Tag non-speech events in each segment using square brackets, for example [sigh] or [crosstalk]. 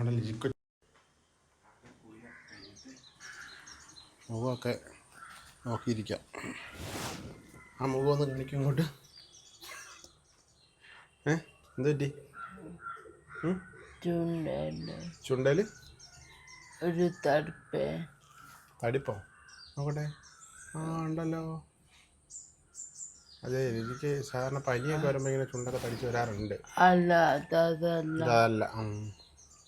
നമ്മുടെ ലിക്വിഡ് മുഖമൊക്കെ നോക്കിയിരിക്കാം. ആ മുഖം ഒന്ന് കാണിക്കും ഇങ്ങോട്ട്. ഏ? എന്ത് പറ്റി? ചുണ്ടൽ. ഒരു തടുപ്പ്. തടിപ്പോ? നോക്കട്ടെ. ആ ഉണ്ടല്ലോ. അതെ എനിക്ക് സാധാരണ പനിയൊക്കെ വരുമ്പോൾ ഇങ്ങനെ ചുണ്ടൊക്കെ തടിച്ച് വരാറുണ്ട്. അല്ല അതല്ല.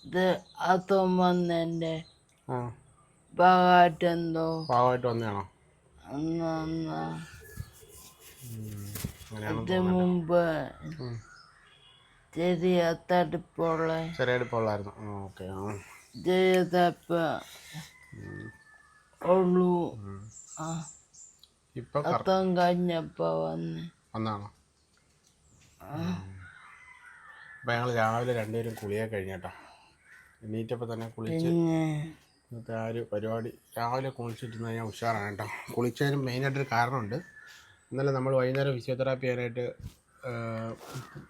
ഇത് അതും വന്നെന്റെ ആ. ഭാഗമായിട്ടെന്തോ. പാവമായിട്ട് വന്നതാണോ? അന്ന് അന്ന് അങ്ങനെയാണ് ഇത് മുമ്പ് ഉം. ചെറിയ തടുപ്പുള്ള ചെറിയ അടുപ്പമുള്ളായിരുന്നു ഓക്കെ ആ. ചെറിയ തടുപ്പ് ഉള്ളു. ആ. ഇപ്പൊ കറ- അത്തം കഴിഞ്ഞപ്പോ വന്ന്. അപ്പം ഞങ്ങൾ രാവിലെ രണ്ടുപേരും കുളിയൊക്കെ കഴിഞ്ഞേട്ടോ എണീറ്റപ്പോൾ തന്നെ കുളിച്ച് ഇന്നത്തെ ആ ഒരു പരിപാടി രാവിലെ കുളിച്ചിട്ടിരുന്ന ഞാൻ ഉഷാറാണ് കേട്ടോ. കുളിച്ചതിന് മെയിനായിട്ടൊരു കാരണമുണ്ട്. ഇന്നലെ നമ്മൾ വൈകുന്നേരം ഫിസിയോതെറാപ്പി ചെയ്യാനായിട്ട്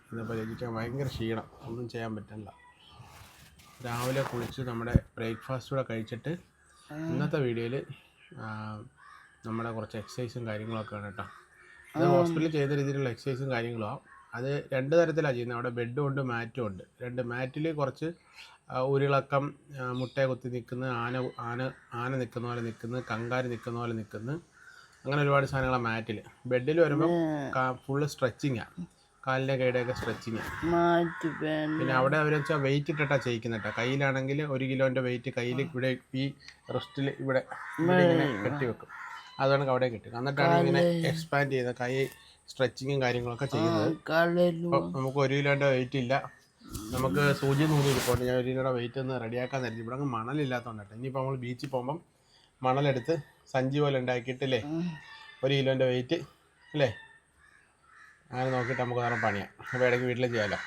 ഇന്നിപ്പോൾ എനിക്ക് ഭയങ്കര ക്ഷീണം. ഒന്നും ചെയ്യാൻ പറ്റില്ല. രാവിലെ കുളിച്ച് നമ്മുടെ ബ്രേക്ക്ഫാസ്റ്റ് കൂടെ കഴിച്ചിട്ട് ഇന്നത്തെ വീഡിയോയിൽ നമ്മുടെ കുറച്ച് എക്സസൈസും കാര്യങ്ങളൊക്കെ ആണ് കേട്ടോ. അത് ഹോസ്പിറ്റലിൽ ചെയ്ത രീതിയിലുള്ള എക്സസൈസും കാര്യങ്ങളുമാണ് അത് രണ്ട് തരത്തിലാണ് ചെയ്യുന്നത്. അവിടെ ബെഡും ഉണ്ട് മാറ്റും ഉണ്ട്. രണ്ട് മാറ്റിൽ കുറച്ച് ഉരുളക്കം മുട്ട കുത്തി നിൽക്കുന്ന ആന ആന ആന നിൽക്കുന്ന പോലെ നിൽക്കുന്നു കങ്കാരി നിൽക്കുന്ന പോലെ നിൽക്കുന്നു. അങ്ങനെ ഒരുപാട് സാധനങ്ങളാണ് മാറ്റിൽ ബെഡിൽ വരുമ്പോൾ ഫുള്ള് സ്ട്രെച്ചിങ്ങാണ് കാലിന്റെ കൈയുടെയൊക്കെ സ്ട്രെച്ചിങ്ങാണ് പിന്നെ അവിടെ അവർ വെച്ചാൽ വെയിറ്റ് ഇട്ടിട്ടാ ചെയ്യിക്കുന്നത് കേട്ടോ കയ്യിലാണെങ്കിൽ ഒരു കിലോന്റെ വെയിറ്റ് കയ്യിൽ ഇവിടെ ഈ റിസ്റ്റിൽ ഇവിടെ ഇങ്ങനെ കെട്ടി വെക്കും. അതാണ് അവിടെ കെട്ടി എന്നിട്ടാണ് ഇങ്ങനെ എക്സ്പാൻഡ് ചെയ്യുന്നത് കൈ സ്ട്രെച്ചിങ്ങും കാര്യങ്ങളൊക്കെ ചെയ്യുന്നത്. നമുക്ക് ഒരു കിലോന്റെ വെയിറ്റ് ഇല്ല. നമുക്ക് സൂചി നൂൽ ഇരിപ്പുണ്ട്. ഞാൻ കിലോയുടെ വെയിറ്റ് ഒന്ന് റെഡിയാക്കാൻ തരുന്നു. ഇവിടെ അങ്ങ് മണലില്ലാത്തതുകൊണ്ട് കേട്ടോ. ഇനിയിപ്പോൾ നമ്മൾ ബീച്ചിൽ പോകുമ്പം മണലെടുത്ത് സഞ്ചി പോലെ ഉണ്ടാക്കിയിട്ടില്ലേ ഒരു കിലോന്റെ വെയിറ്റ് അല്ലേ അങ്ങനെ നോക്കിയിട്ട് നമുക്ക് വേറെ പണിയാം. അപ്പോൾ ഇടയ്ക്ക് വീട്ടിൽ ചെയ്യാലോ.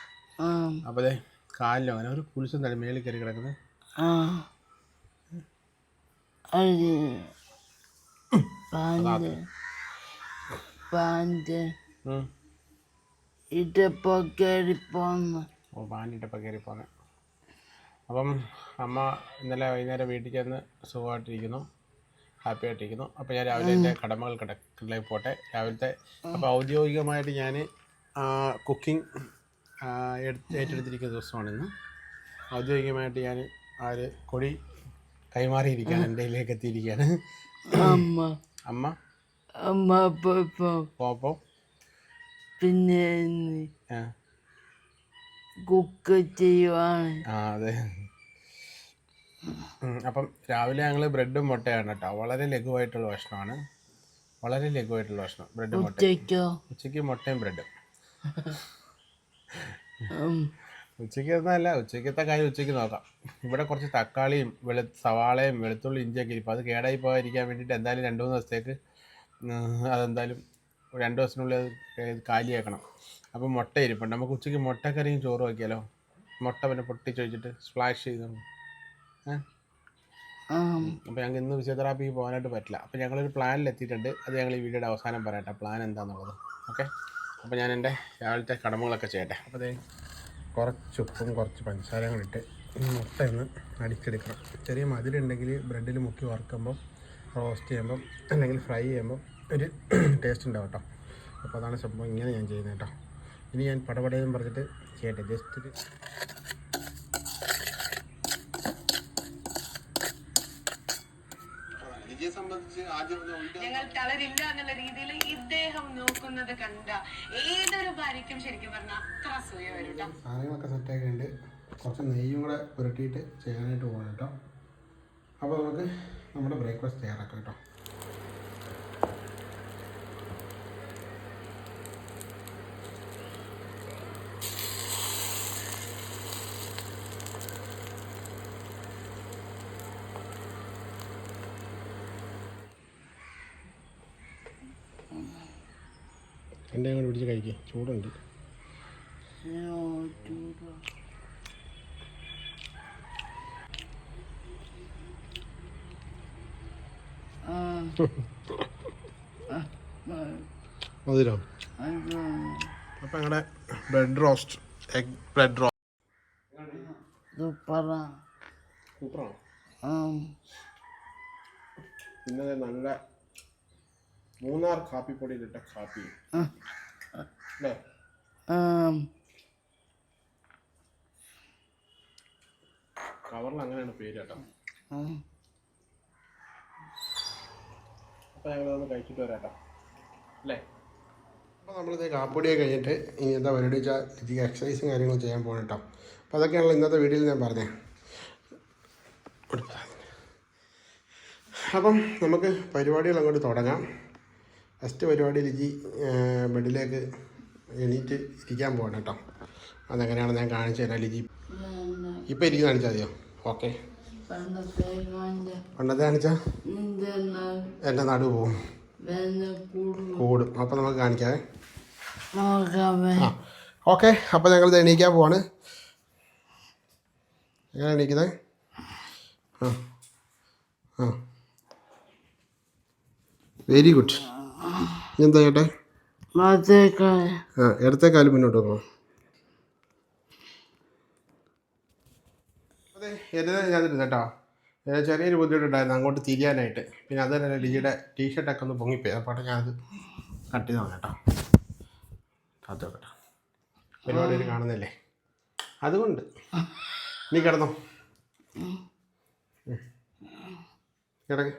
അപ്പോൾ അതെ കാലിലും അങ്ങനെ ഒരു കുളിച്ചും തന്നെ മേളിൽ കയറി കിടക്കുന്നത് ആ. അത്. പാനിട്ടപ്പോൾ കയറി പോന്നെ അപ്പം അമ്മ ഇന്നലെ വൈകുന്നേരം വീട്ടിൽ ചെന്ന് സുഖമായിട്ടിരിക്കുന്നു ഹാപ്പി ആയിട്ടിരിക്കുന്നു അപ്പോൾ ഞാൻ രാവിലെ എന്റെ കടമകൾ കിടക്കിലേക്ക് പോട്ടെ. രാവിലത്തെ അപ്പോൾ ഔദ്യോഗികമായിട്ട് ഞാൻ കുക്കിംഗ് ഏറ്റെടുത്തിരിക്കുന്ന ദിവസമാണ് ഇന്ന്. ഔദ്യോഗികമായിട്ട് ഞാൻ ആ ഒരു കൊടി കൈമാറിയിരിക്കുകയാണ് എന്റെ കയ്യിലേക്ക് എത്തിയിരിക്കുകയാണ്. അമ്മ. അമ്മ. അമ്മ പോപ്പോ പിന്നെ കുക്ക് ചെയ്യുവാണ്. ആ അതെ. അപ്പം രാവിലെ ഞങ്ങൾ ബ്രെഡും മുട്ടയാണ് കേട്ടോ. വളരെ ലഘുവായിട്ടുള്ള ഭക്ഷണമാണ്. വളരെ ലഘുവായിട്ടുള്ള ഭക്ഷണം. ബ്രെഡും മുട്ട ഉച്ചയ്ക്കോ? മുട്ടയും ബ്രെഡും. ഉച്ചയ്ക്ക് എന്നല്ല ഉച്ചയ്ക്കത്തെ കാര്യം ഉച്ചയ്ക്ക് നോക്കാം. ഇവിടെ കുറച്ച് തക്കാളിയും വെളു സവാളയും വെളുത്തുള്ളി ഇഞ്ചിയൊക്കെ ഇപ്പം അത് കേടായി പോകാതിരിക്കാൻ വേണ്ടിയിട്ട് എന്തായാലും രണ്ട് മൂന്ന് ദിവസത്തേക്ക് ഉം, അതെന്തായാലും രണ്ട് ദിവസത്തിനുള്ളിൽ അത് കാലിയാക്കണം. അപ്പോൾ മുട്ട ഇരിപ്പുണ്ട്. നമുക്ക് ഉച്ചയ്ക്ക് മുട്ടക്കറിയും ചോറും ആക്കിയാലോ മുട്ട പിന്നെ പൊട്ടിച്ച് വെച്ചിട്ട് സ്പ്ലാഷ് ചെയ്ത് അപ്പോൾ ഞങ്ങൾക്ക് ഇന്ന് ഫിസിയോതെറാപ്പിക്ക് പോകാനായിട്ട് പറ്റില്ല. അപ്പോൾ ഞങ്ങളൊരു പ്ലാനിൽ എത്തിയിട്ടുണ്ട്. അത് ഞങ്ങൾ ഈ വീഡിയോയുടെ അവസാനം പറയട്ടെ പ്ലാൻ എന്താണെന്നുള്ളത് ഓക്കെ? അപ്പോൾ ഞാൻ എന്റെ രാവിലത്തെ കടമകളൊക്കെ ചെയ്യട്ടെ. അപ്പോൾ അതേ കുറച്ച് ഉപ്പും കുറച്ച് പഞ്ചസാരയും കൂടി ഇട്ട് ഈ മുട്ട ഒന്ന് അടിച്ചെടുക്കണം. ചെറിയ മധുരമുണ്ടെങ്കിൽ ബ്രെഡിൽ മുക്കി വറുക്കുമ്പോൾ റോസ്റ്റ് ചെയ്യുമ്പം അല്ലെങ്കിൽ ഫ്രൈ ചെയ്യുമ്പോൾ ഒരു [clears throat] ടേസ്റ്റ് ഉണ്ടാവും കേട്ടോ അപ്പോൾ അതാണ് സംഭവം ഇങ്ങനെ ഞാൻ ചെയ്യുന്നത് കേട്ടോ ഇനി ഞാൻ പടപടയെന്ന് പറഞ്ഞിട്ട് ചെയ്യട്ടെ. ജസ്റ്റ് ഒരു വിജയെ സംബന്ധിച്ച് ആദ്യം ഞങ്ങൾ തളരില്ല എന്നുള്ള രീതിയിൽ ഇദ്ദേഹം നോക്കുന്നത് കണ്ട ഏതൊരു ഭാര്യയ്ക്കും ശരിക്കും പറഞ്ഞാൽ അത്ര അസൂയ വരും. സാധനങ്ങളൊക്കെ സെറ്റാക്കിയിട്ടുണ്ട് കുറച്ച് നെയ്യും കൂടെ പുരട്ടിയിട്ട് ചെയ്യാനായിട്ട് പോകണം കേട്ടോ അപ്പോൾ നമുക്ക് നമ്മുടെ ബ്രേക്ക്ഫാസ്റ്റ് തയ്യാറാക്കാം കേട്ടോ എന്റെ അങ്ങോട്ട് പിടിച്ച് കഴിക്കുക ചൂടുണ്ട്. മതിരോ അത് ഞങ്ങളുടെ bread roast egg bread roast സൂപ്പറാണ്? ഇന്നത് നല്ല മൂന്നാർ കാപ്പിപ്പൊടിയിലിട്ട കാപ്പി. അല്ലേ കവറിൽ അങ്ങനെയാണ് പേര് കേട്ടോ. അപ്പൊ ഞങ്ങൾ ഞങ്ങളൊന്ന് കഴിച്ചിട്ട് വരാട്ടോ. അല്ലേ അപ്പോൾ നമ്മളിത് കാപ്പൊടിയൊക്കെ കഴിഞ്ഞിട്ട് ഇനി എന്താ പരിപാടി വെച്ചാൽ ഇത് എക്സസൈസും കാര്യങ്ങളും ചെയ്യാൻ പോകണം കേട്ടോ. അപ്പോൾ അതൊക്കെയാണല്ലോ ഇന്നത്തെ വീഡിയോയിൽ ഞാൻ പറഞ്ഞത് അപ്പം നമുക്ക് പരിപാടികൾ അങ്ങോട്ട് തുടങ്ങാം. ഫസ്റ്റ് പരിപാടി ലിജി ബെഡിലേക്ക് എണീറ്റ് ഇരിക്കാൻ പോകണം കേട്ടോ അതെങ്ങനെയാണ് ഞാൻ കാണിച്ചു തരാം ലിജി ഇപ്പം ഇരിക്കുന്ന കാണിച്ചാൽ മതിയോ? ഓക്കെ. പണ്ടത്തെ കാണിച്ചാൽ എന്റെ നടു പോവും. കൂടും? അപ്പം നമുക്ക് നോക്കാമേ. ആ ഓക്കെ. അപ്പോൾ ഞങ്ങൾ എണീക്കാൻ പോവാണ്. എങ്ങനെ എണീക്കുന്നത് ആ ആ. വെരി ഗുഡ് എന്താ ചേട്ടെ? ആ ഇടത്തെ കാൽ മുന്നോട്ട് വെക്കണം? അതെ എന്റെ ഞാനിരുന്നു കേട്ടോ. ചെറിയൊരു ബുദ്ധിമുട്ടുണ്ടായിരുന്നു അങ്ങോട്ട് തിരിയാനായിട്ട്. പിന്നെ അത് തന്നെ ലിജിയുടെ ടീഷർട്ടൊക്കെ ഒന്ന് പൊങ്ങിപ്പോയി. അപ്പോൾ ഞാനത് കട്ട് ചെയ്ത് കേട്ടോ. അത് കേട്ടോ പരിപാടിയിൽ കാണുന്നില്ലേ? അതുകൊണ്ട്. നീ കിടന്നോ. കിടക്ക്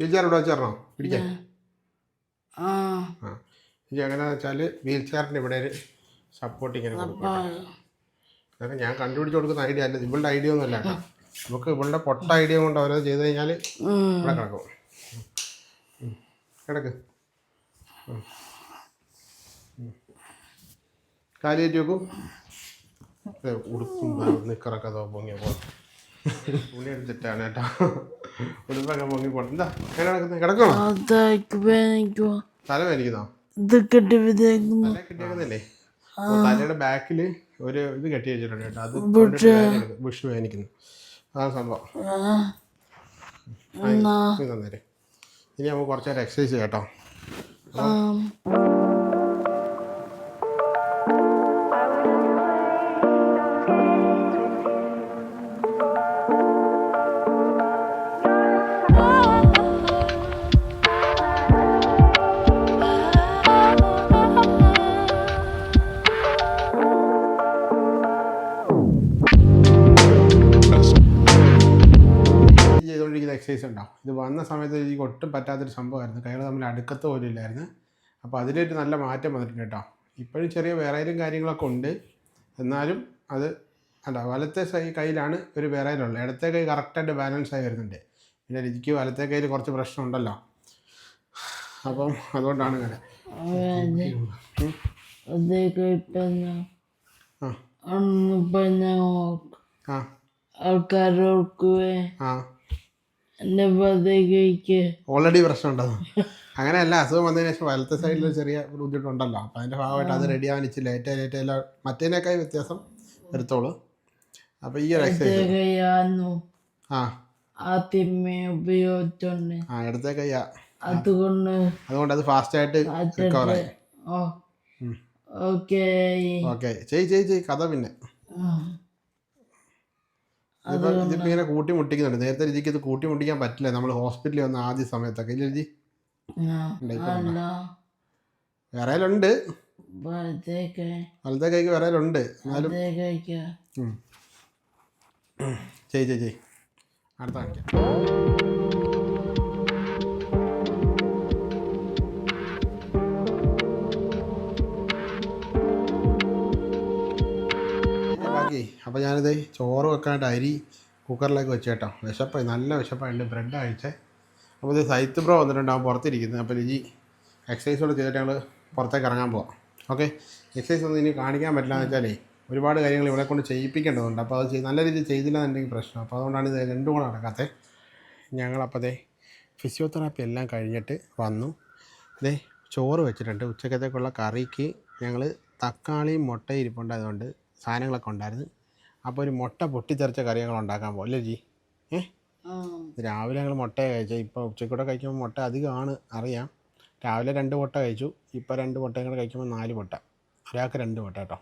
വീൽ ചെയർ ഇവിടെ വെച്ചേരണോ പിടിക്കാൻ ആ ആ ഇത് എങ്ങനെയാണെന്ന് വെച്ചാൽ വീൽ ചെയറിന്റെ ഇവിടെ ഒരു സപ്പോർട്ട് ഇങ്ങനെ കൊടുക്കും അതൊക്കെ ഞാൻ കണ്ടുപിടിച്ച് കൊടുക്കുന്ന ഐഡിയ അല്ല ഇവളുടെ ഐഡിയ ഒന്നും അല്ല കേട്ടോ. നമുക്ക് ഇവളുടെ പൊട്ട ഐഡിയ കൊണ്ട് ഓരോ ചെയ്ത് കഴിഞ്ഞാൽ ഇവിടെ കിടക്കും. കിടക്ക്. കാലിയേറ്റ് വെക്കും കാൽ കയറ്റി വെക്കൂ ദേ, ഉടുപ്പും നിക്കറൊക്കെ അതോ പൊങ്ങിയ പോലെ. തുണി എടുത്തിട്ടാണ് കേട്ടോ. ഉടുപ്പൊക്കെ പൊങ്ങി പോണം എന്താ എങ്ങനെ കിടക്കുന്നത് കിടക്കണോ തല വേദനിക്കുന്നോ. തല കെട്ടിയേക്കുന്നില്ലേ? തലയുടെ ബാക്കിൽ ഒരു ഇത് കെട്ടി വെച്ചിട്ടുണ്ട് കേട്ടോ. അത് ബുഷ് വേദനിക്കുന്നു. അതാണ് സംഭവം. ആ, തന്നേരെ ഇനി നമുക്ക് കുറച്ചേരം എക്സസൈസ് ചെയ്യാം കേട്ടോ. പറ്റാത്തൊരു സംഭവമായിരുന്നു. കൈകൾ തമ്മിൽ അടുക്കത്ത് പോലും ഇല്ലായിരുന്നു. അപ്പോൾ അതിലൊരു നല്ല മാറ്റം വന്നിട്ടുണ്ട് കേട്ടോ. ഇപ്പോഴും ചെറിയ വേറെയും കാര്യങ്ങളൊക്കെ ഉണ്ട്. എന്നാലും അത് അല്ല വലത്തെ സൈ കയ്യിലാണ് ഒരു ഉള്ളത്. ഇടത്തെ കൈ കറക്റ്റായിട്ട് ബാലൻസ് ആയി വരുന്നുണ്ട്. പിന്നെ എനിക്ക് വലത്തെ കയ്യിൽ കുറച്ച് പ്രശ്നമുണ്ടല്ലോ അപ്പം അതുകൊണ്ടാണ് ഇങ്ങനെ ആ. ആൾക്കാരോർക്കുവേ ആ. എന്റെ പ്രശ്നം ഓൾറെഡി പ്രശ്നമുണ്ടോ? അങ്ങനെയല്ല അസുഖം വന്നതിന് ശേഷം വലത്തെ സൈഡിൽ ചെറിയ ബുദ്ധിമുട്ടുണ്ടല്ലോ. അപ്പം അതിന്റെ ഭാഗമായിട്ട് അത് റെഡി ആവാൻ ഇച്ചിരി ലേറ്റ് ലേറ്റ് എല്ലാം മറ്റേതിനേക്കായി വ്യത്യാസം വരുത്തോളൂ. അപ്പം ഈ ഒരു എക്സസൈസ് ആ. ആദ്യമേ ഉപയോഗിച്ചോണ്ട്. ആ ഇടത്തെ കയ്യാ. അതുകൊണ്ട് അതുകൊണ്ട് അത് ഫാസ്റ്റായിട്ട് റിക്കവറായി ഓ. ഓക്കെ ഓക്കെ ചെയ് ചെയ് ചെയ് കഥ പിന്നെ. ഇങ്ങനെ കൂട്ടി മുട്ടിക്കുന്നുണ്ട് നേരത്തെ രുചിക്ക് ഇത് കൂട്ടി മുട്ടിക്കാൻ പറ്റില്ല. നമ്മൾ ഹോസ്പിറ്റലിൽ വന്ന ആദ്യ സമയത്തൊക്കെ. ഇല്ല രുചി വിറയലുണ്ട്. വലത്തെ കൈക്ക് വിറയലുണ്ട്. എന്നാലും ചെയ് ചെയ് അടുത്ത കാണിക്കാം. ബാക്കി അപ്പോൾ ഞാനിത് ചോറ് വെക്കാനായിട്ട് അരി കുക്കറിലേക്ക് വെച്ച് കേട്ടോ. വിശപ്പായി നല്ല വിശപ്പായിട്ട് ബ്രെഡ് അഴിച്ചേ അപ്പോൾ ഇത് സൈത്ത് ബ്രോ വന്നിട്ടുണ്ട് അവൻ പുറത്തിരിക്കുന്നത്. അപ്പോൾ ലിജി എക്സസൈസ് കൂടെ ചെയ്തിട്ട് ഞങ്ങൾ പുറത്തേക്ക് ഇറങ്ങാൻ പോവാം. ഓക്കെ എക്സസൈസ് ഒന്നും ഇനി കാണിക്കാൻ പറ്റില്ല എന്ന് വെച്ചാലേ ഒരുപാട് കാര്യങ്ങൾ ഇവിടെ കൊണ്ട് ചെയ്യിപ്പിക്കേണ്ടതുണ്ട്. അപ്പോൾ അത് നല്ല രീതിയിൽ ചെയ്തില്ല എന്നുണ്ടെങ്കിൽ പ്രശ്നം. അപ്പോൾ അതുകൊണ്ടാണ് ഇത് രണ്ടും കൂടെ നടക്കാത്തത് ഞങ്ങളപ്പോൾ ദേ ഫിസിയോതെറാപ്പി എല്ലാം കഴിഞ്ഞിട്ട് വന്നു. ദേ ചോറ് വെച്ചിട്ടുണ്ട്. ഉച്ചക്കത്തേക്കുള്ള കറിക്ക് ഞങ്ങൾ തക്കാളിയും മുട്ടയും ഇരിപ്പുണ്ടായതുകൊണ്ട് സാധനങ്ങളൊക്കെ ഉണ്ടായിരുന്നു. അപ്പോൾ ഒരു മുട്ട പൊട്ടിത്തെറിച്ച കറികൾ ഉണ്ടാക്കാൻ പോകും അല്ലേ ജി? ഏ? രാവിലെ ഞങ്ങൾ മുട്ട കഴിച്ചത് ഇപ്പോൾ ഉച്ചക്കൂടെ കഴിക്കുമ്പോൾ മുട്ട അധികമാണ് അറിയാം. രാവിലെ രണ്ട് മുട്ട കഴിച്ചു. ഇപ്പോൾ രണ്ട് മുട്ടയും കൂടെ കഴിക്കുമ്പോൾ നാല് മുട്ട. ഒരാൾക്ക് രണ്ട് മുട്ട കേട്ടോ.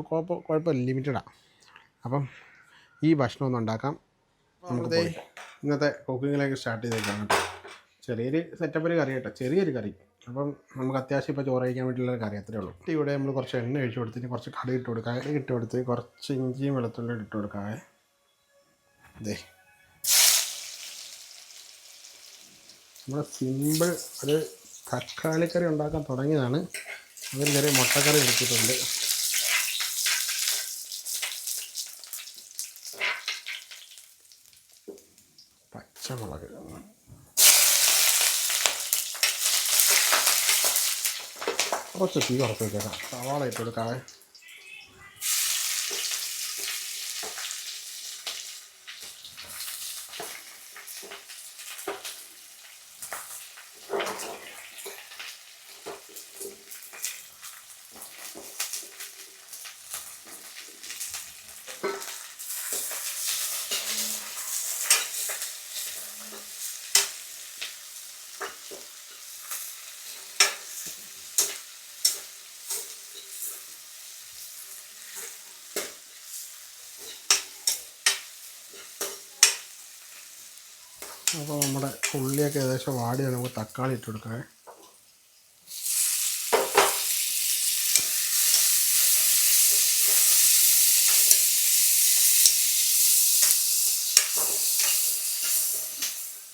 കുഴപ്പം കുഴപ്പമില്ല ലിമിറ്റഡാണ് അപ്പം ഈ ഭക്ഷണം ഒന്ന് ഉണ്ടാക്കാം. നമുക്ക് ഇന്നത്തെ കുക്കിങ്ങിലേക്ക് സ്റ്റാർട്ട് ചെയ്തേക്കാം കേട്ടോ. ചെറിയൊരു സെറ്റപ്പിൽ കറി കേട്ടോ. ചെറിയൊരു കറി. അപ്പം നമുക്ക് അത്യാവശ്യം ഇപ്പോൾ ചോറ് കഴിക്കാൻ വേണ്ടിയുള്ള കറി അത്രേ ഉള്ളൂ. ഇവിടെ നമ്മൾ കുറച്ച് എണ്ണ ഒഴിച്ച് കൊടുത്തിട്ട് കുറച്ച് കടി ഇട്ട് കൊടുക്കാം. കടുക് ഇട്ട് കൊടുത്ത് കുറച്ച് ഇഞ്ചിയും വെളുത്തുള്ളിയും ഇട്ട് കൊടുക്കാം. ഇതേ നമ്മൾ സിമ്പിൾ ഒരു തക്കാളിക്കറി ഉണ്ടാക്കാൻ തുടങ്ങിയതാണ്. അതിൽ ചെറിയ മുട്ടക്കറി എടുത്തിട്ടുണ്ട്. പച്ചമുളക്. കുറച്ച് തീ കുറച്ച് വെച്ചേക്കാം സവാള ഇട്ട് കൊടുക്കാവേ അപ്പോൾ നമ്മുടെ ഉള്ളിയൊക്കെ ഏകദേശം വാടി നമുക്ക് തക്കാളി ഇട്ട് കൊടുക്കാം.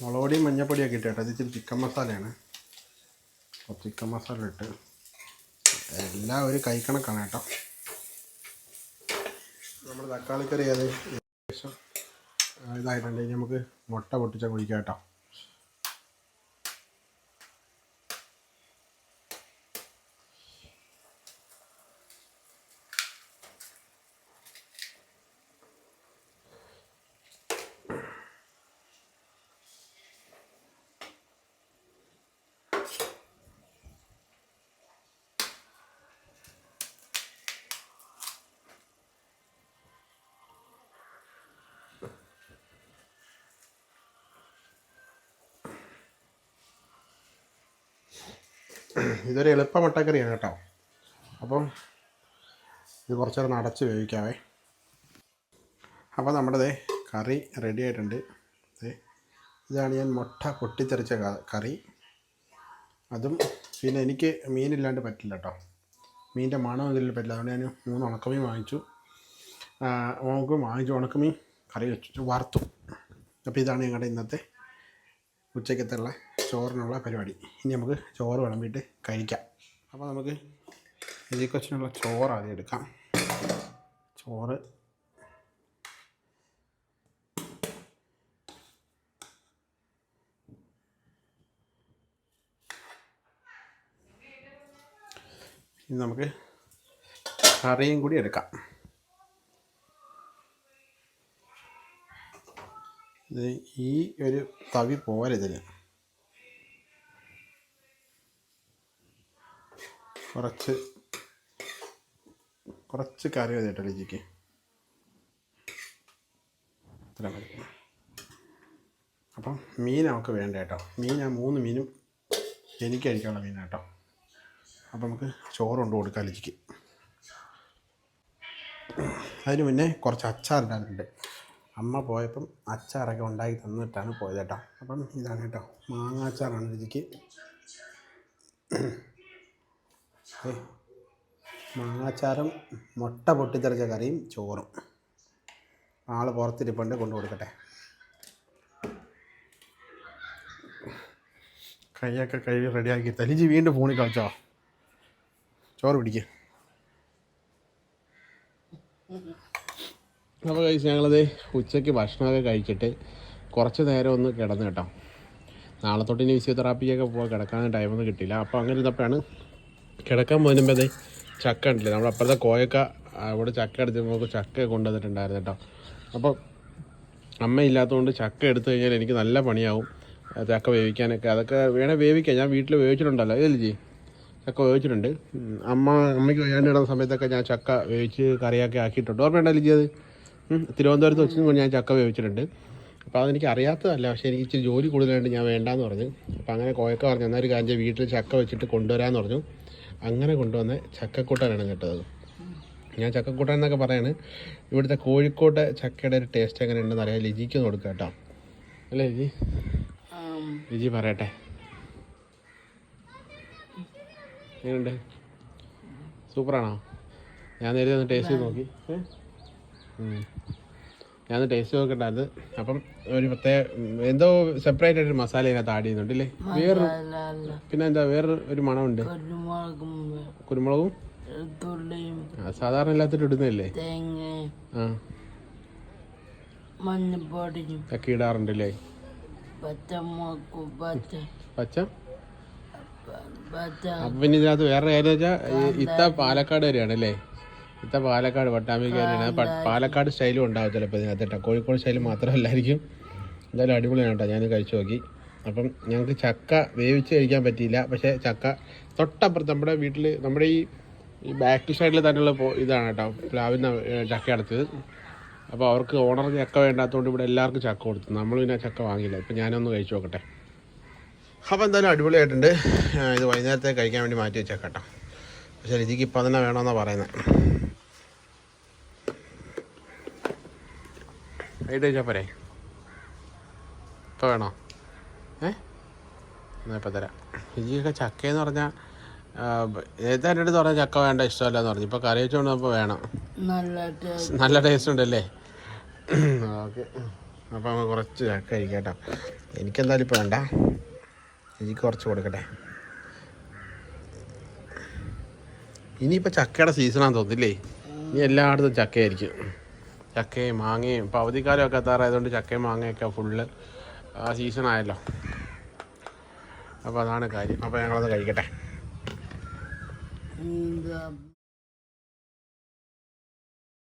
മുളകൊടിയും മഞ്ഞപ്പൊടിയൊക്കെ ഇട്ട് കേട്ടോ. ഇത് ഇച്ചിരി ചിക്കൻ മസാലയാണ്. അപ്പോൾ ചിക്കൻ മസാല ഇട്ട് എല്ലാം ഒരു കൈക്കണക്കാണ് കേട്ടോ. നമ്മുടെ തക്കാളിക്കറി ഏകദേശം ആ, ഇതായിട്ടുണ്ട് നമുക്ക് മുട്ട പൊട്ടിച്ച കുഴിക്കാം കേട്ടോ. ഇതൊരു എളുപ്പ മുട്ടക്കറിയാണ് കേട്ടോ. അപ്പം ഇത് കുറച്ച് നേരം അടച്ച് വേവിക്കാവേ. അപ്പോൾ നമ്മുടെ കറി റെഡി ആയിട്ടുണ്ട്. ഇതാണ് ഞാൻ മുട്ട പൊട്ടിത്തെറിച്ച കറി. അതും പിന്നെ എനിക്ക് മീനില്ലാണ്ട് പറ്റില്ല കേട്ടോ. മീനിന്റെ മണം ഇതിൽ പറ്റില്ല. അതുകൊണ്ട് ഞാൻ മൂന്ന് ഉണക്കമീൻ വാങ്ങിച്ചു. ഉണക്ക വാങ്ങിച്ചു ഉണക്കമീൻ കറി വെച്ചു വറുത്തു. അപ്പോൾ ഇതാണ് ഞങ്ങളുടെ ഇന്നത്തെ ഉച്ചക്കത്തുള്ള ചോറിനുള്ള പരിപാടി. ഇനി നമുക്ക് ചോറ് വിളമ്പിയിട്ട് കഴിക്കാം. അപ്പോൾ നമുക്ക് എജി കൊച്ചിനുള്ള ചോറ് ആദ്യം എടുക്കാം. ചോറ്. ഇനി നമുക്ക് കറിയും കൂടി എടുക്കാം. ഈ ഒരു തവി പോരെ കുറച്ച് കുറച്ച് കറി മതി കേട്ടോ ലിജിക്ക്. ഇത്ര മതി. അപ്പം മീൻ നമുക്ക് വേണ്ട കേട്ടോ. മീൻ ആ മൂന്ന് മീനും എനിക്ക് കഴിക്കാനുള്ള മീനാണ് കേട്ടോ. അപ്പം നമുക്ക് ചോറ് കൊണ്ട് കൊടുക്കാം ലിജിക്ക്. അതിന് മുന്നേ കുറച്ച് അച്ചാർ ഇടാനുണ്ട്. അമ്മ പോയപ്പം അച്ചാറൊക്കെ ഉണ്ടാക്കി തന്നിട്ടാണ് പോയത് കേട്ടോ. അപ്പം ഇതാണ് കേട്ടോ. മാങ്ങ അച്ചാറാണ് ഏ, മാങ്ങാച്ചാറും മുട്ട പൊട്ടിത്തെറിച്ച കറിയും ചോറും. ആൾ പുറത്തിരിപ്പുണ്ട് കൊണ്ടു കൊടുക്കട്ടെ. കൈയൊക്കെ കഴുകി റെഡിയാക്കി. തലിജി വീണ്ടും ഫോണിൽ കളിച്ചോ? ചോറ് പിടിക്കുക അപ്പോൾ കഴിച്ച് ഞങ്ങളത് ഉച്ചയ്ക്ക് ഭക്ഷണമൊക്കെ കഴിച്ചിട്ട് കുറച്ച് നേരം ഒന്ന് കിടന്ന് കേട്ടോ. നാളെ തൊട്ട് ഇനി ഫിസിയോതെറാപ്പിക്കൊക്കെ പോകാൻ കിടക്കാൻ ടൈമൊന്നും കിട്ടിയില്ല. അപ്പോൾ അങ്ങനെ ഇരുന്നപ്പോഴാണ് കിടക്കാൻ പോകുമ്പോൾ അതെ ചക്ക ഉണ്ടല്ലേ? നമ്മുടെ അപ്പുറത്തെ കോയക്ക അവിടെ ചക്ക എടുത്ത് നമുക്ക് ചക്ക കൊണ്ടുവന്നിട്ടുണ്ടായിരുന്നു കേട്ടോ. അപ്പോൾ അമ്മ ഇല്ലാത്തതുകൊണ്ട് ചക്ക എടുത്തു കഴിഞ്ഞാൽ എനിക്ക് നല്ല പണിയാവും. ചക്ക വേവിക്കാനൊക്കെ. അതൊക്കെ വേണേൽ വേവിക്കാം. ഞാൻ വീട്ടിൽ വേവിച്ചിട്ടുണ്ടല്ലോ. ഇതല്ലേ ജി ചക്ക വേവിച്ചിട്ടുണ്ട്. അമ്മ അമ്മയ്ക്ക് വയ്യാണ്ട് ഇടുന്ന സമയത്തൊക്കെ ഞാൻ ചക്ക വേവിച്ച് കറിയൊക്കെ ആക്കിയിട്ടുണ്ട്. ഓർമ്മയുണ്ടല്ലോ ജി അത്? തിരുവനന്തപുരത്ത് വെച്ചും ഞാൻ ചക്ക വേവിച്ചിട്ടുണ്ട്. അപ്പോൾ അതെനിക്ക് അറിയാത്തതല്ല. പക്ഷേ എനിക്ക് ഇച്ചിരി ജോലി കൂടുതലായിട്ട് ഞാൻ വേണ്ടാന്ന് പറഞ്ഞു. അപ്പോൾ അങ്ങനെ കോയക്ക പറഞ്ഞു. എന്നാൽ ഒരു കാര്യം വീട്ടിൽ ചക്ക വെച്ചിട്ട് കൊണ്ടുവരാമെന്ന് പറഞ്ഞു. അങ്ങനെ കൊണ്ടുവന്ന ചക്കക്കൂട്ടാനാണ് കേട്ടത് ഞാൻ ചക്കക്കൂട്ടൻ എന്നൊക്കെ പറയാണ്. ഇവിടുത്തെ കോഴിക്കോട്ടെ ചക്കയുടെ ഒരു ടേസ്റ്റ് എങ്ങനെ ഉണ്ടെന്ന് അറിയാം ലിജിക്ക് ഒന്ന് കൊടുക്കാം കേട്ടോ. അല്ലേ ലിജി? ലിജി പറയട്ടെ. എങ്ങനെയുണ്ട്? സൂപ്പറാണോ? ഞാൻ നേരത്തെ ഒന്ന് ടേസ്റ്റ് ചെയ്ത് നോക്കി. ഞാൻ ടേസ്റ്റ് നോക്കിണ്ടായിരുന്നു അപ്പം ഒരു പ്രത്യേക എന്തോ സെപ്പറേറ്റ് ആയിട്ട് മസാല ഇതിനകത്ത് ആഡ് ചെയ്യുന്നുണ്ട് അല്ലേ വേറെ അല്ല അല്ല പിന്നെ എന്താ വേറെ ഒരു മണമുണ്ട്. കുരുമുളകും സാധാരണ എല്ലാത്തിലും ഇടുന്നല്ലേ ആ. മഞ്ഞപ്പൊടിയും ഒക്കെ ഇടാറുണ്ട് അല്ലേ പച്ച അപ്പം പിന്നെ ഇതിനകത്ത് വേറെ കാര്യം വെച്ചാൽ ഇത്ത പാലക്കാട് വരെയാണ് അല്ലേ ഇത്ത പാലക്കാട് പട്ടാമ്പിക്കാരാണ് പാലക്കാട് സ്റ്റൈലും ഉണ്ടാവും ചിലപ്പോൾ ഇതിനകത്ത് കേട്ടോ. കോഴിക്കോട് സ്റ്റൈൽ മാത്രമല്ലായിരിക്കും. എന്തായാലും അടിപൊളിയാണ് കേട്ടോ. ഞാൻ കഴിച്ചു നോക്കി. അപ്പം ഞങ്ങൾക്ക് ചക്ക വേവിച്ച് കഴിക്കാൻ പറ്റിയില്ല. പക്ഷേ ചക്ക തൊട്ടപ്പുറത്ത് നമ്മുടെ വീട്ടിൽ നമ്മുടെ ഈ ഈ ബാക്ക് സൈഡിൽ തന്നെയുള്ള ഇതാണ് കേട്ടോ. പ്ലാവിന് ചക്ക അടച്ചത് അപ്പോൾ അവർക്ക് ഓണർ ചക്ക വേണ്ടാത്തതുകൊണ്ട് ഇവിടെ എല്ലാവർക്കും ചക്ക കൊടുത്തു. നമ്മൾ പിന്നെ ചക്ക വാങ്ങിയില്ല. ഇപ്പം ഞാനൊന്ന് കഴിച്ചു നോക്കട്ടെ. അപ്പോൾ എന്തായാലും അടിപൊളിയായിട്ടുണ്ട്. ഇത് വൈകുന്നേരത്തെ കഴിക്കാൻ വേണ്ടി മാറ്റി വെച്ചേക്കാം കേട്ടോ. പക്ഷേ രുചിക്ക് ഇപ്പം തന്നെ വേണമെന്നാണ് പറയുന്നത് വൈകിട്ട് കഴിച്ചാൽ പോരെ. ഇപ്പോൾ വേണോ? ഏ? എന്നാൽ ഇപ്പോൾ തരാം. രുചിയൊക്കെ ചക്കയെന്ന് പറഞ്ഞാൽ ഏതാന്റെ അടുത്ത് പറഞ്ഞാൽ ചക്ക വേണ്ട ഇഷ്ടമല്ല എന്ന് പറഞ്ഞു. ഇപ്പോൾ കറി വെച്ചുകൊണ്ട് അപ്പോൾ വേണം. നല്ല ടേസ്റ്റ് നല്ല ടേസ്റ്റ് ഉണ്ടല്ലേ? ഓക്കെ. അപ്പോൾ നമുക്ക് കുറച്ച് ചക്ക കഴിക്കാം കേട്ടോ എനിക്കെന്തായാലും ഇപ്പോൾ വേണ്ട. എനിക്ക് കുറച്ച് കൊടുക്കട്ടെ. ഇനിയിപ്പോൾ ചക്കയുടെ സീസണാന്ന് തോന്നില്ലേ ഇനി എല്ലായിടത്തും ചക്കയായിരിക്കും. ചക്കയും മാങ്ങയും ഇപ്പോൾ അവധിക്കാലമൊക്കെ എത്താറായതുകൊണ്ട് ചക്കയും മാങ്ങയൊക്കെ ഫുള്ള് ആ സീസൺ ആയല്ലോ. അപ്പോൾ അതാണ് കാര്യം. അപ്പോൾ ഞങ്ങളത് കഴിക്കട്ടെ.